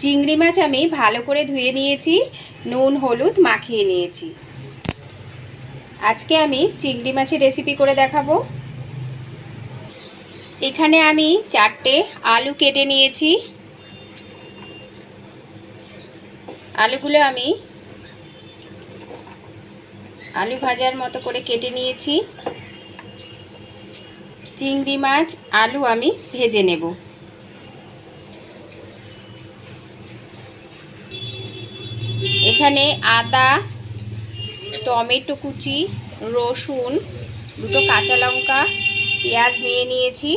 চিংড়ি মাছ আমি ভালো করে ধুয়ে নিয়েছি, নুন, হলুদ মাখিয়ে নিয়েছি। আজকে আমি চিংড়ি মাছের রেসিপি করে দেখাবো। এখানে আমি চারটে আলু কেটে নিয়েছি। আলুগুলো আমি আলু ভাজার মতো করে কেটে নিয়েছি। চিংড়ি মাছ, আলু আমি ভেজে নেব। এখানে আদা, টমেটো কুচি, রসুন, দুটো কাঁচা লঙ্কা, পেঁয়াজ নিয়ে নিয়েছি।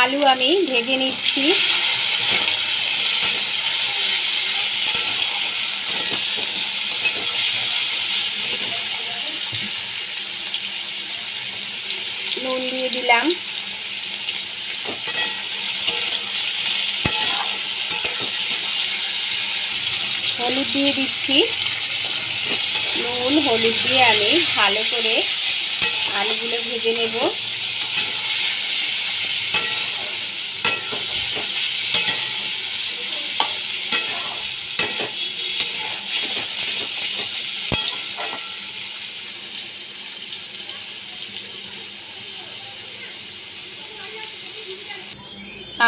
আলু আমি ভেজে নিচ্ছি। নুন দিয়ে দিলাম। হলুদ দিয়ে দিচ্ছি। নুন, হলুদ দিয়ে আমি ভালো করে আলুগুলো ভেজে নেব।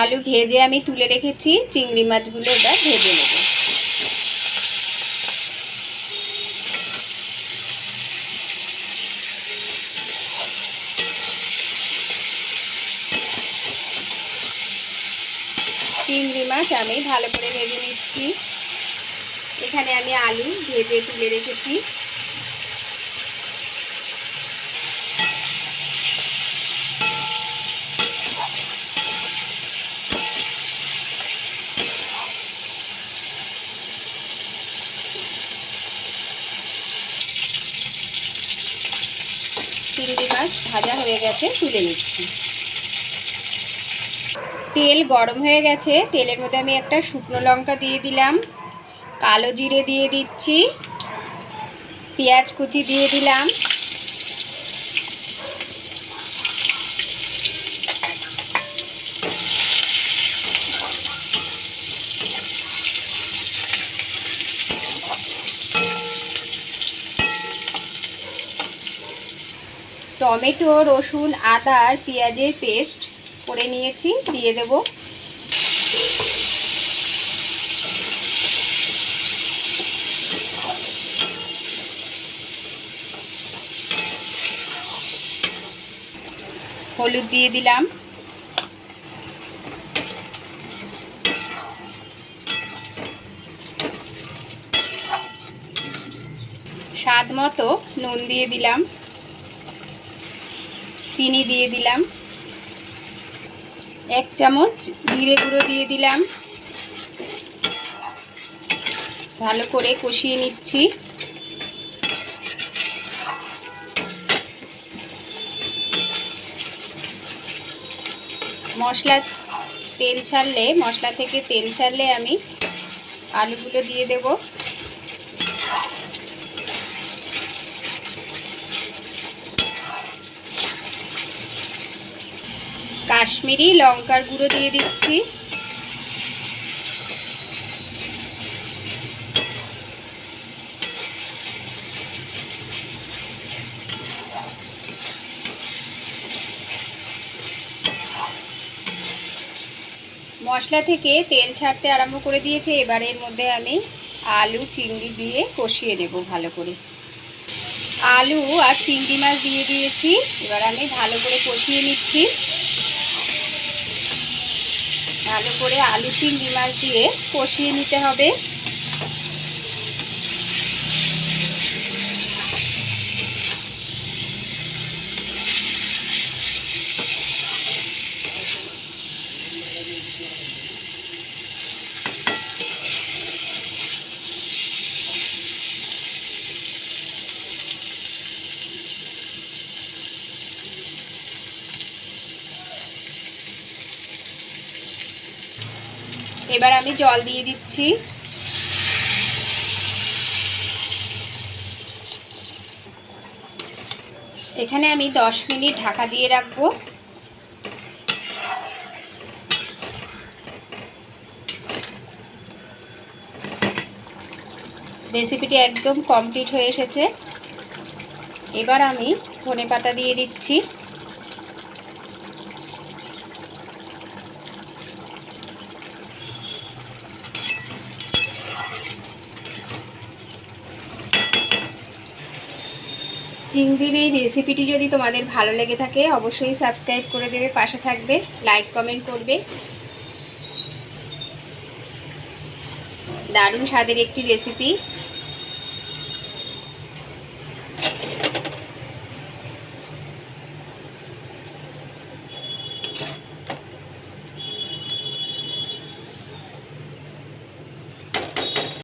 আলু ভেজে আমি তুলে রেখেছি, চিংড়ি মাছগুলো এবার ভেজে নেব চিংড়ি মাছ আমি ভালো করে ভেজে নিচ্ছি। এখানে আমি আলু ভেজে তুলে রেখেছি। চিংড়ি মাছ ভাজা হয়ে গেছে, তুলে নিচ্ছি। তেল গরম হয়ে গেছে, তেলের মধ্যে আমি একটা শুকনো লঙ্কা দিয়ে দিলাম, কালো জিরে দিয়ে দিচ্ছি, পেঁয়াজ কুচি দিয়ে দিলাম। টমেটো, রসুন, আদা আর পেঁয়াজের পেস্ট করে নিয়েছি, দিয়ে দেব। হলুদ দিয়ে দিলাম। স্বাদ মতো নুন দিয়ে দিলাম। চিনি দিয়ে দিলাম। এক চামচ জিরে গুঁড়ো দিয়ে দিলাম। ভালো করে কষিয়ে নিচ্ছি। মশলা, তেল ছাড়লে, মশলা থেকে তেল ছাড়লে আমি আলুগুলো দিয়ে দেবো। কাশ্মীরি লঙ্কার গুঁড়ো দিয়ে দিচ্ছি। মশলা থেকে তেল ছাড়তে আরম্ভ করে দিয়েছে। এবার এর মধ্যে আমি আলু, চিংড়ি দিয়ে কষিয়ে নেব ভালো করে। আলু আর চিংড়ি মাছ দিয়ে দিয়েছি। এবার আমি ভালো করে কষিয়ে নিচ্ছি। ভালো করে আলু চিংড়ি মাছ দিয়ে কষিয়ে নিতে হবে। এবার আমি জল দিয়ে দিচ্ছি। এখানে আমি 10 মিনিট ঢাকা দিয়ে রাখব। রেসিপিটি একদম কমপ্লিট হয়ে এসেছে। এবার আমি ধনে পাতা দিয়ে দিচ্ছি। চিংড়ির এই রেসিপিটি যদি তোমাদের ভালো লেগে থাকে, অবশ্যই সাবস্ক্রাইব করে দেবে, পাশে থাকবে লাইক কমেন্ট করবে। দারুণ স্বাদের একটি রেসিপি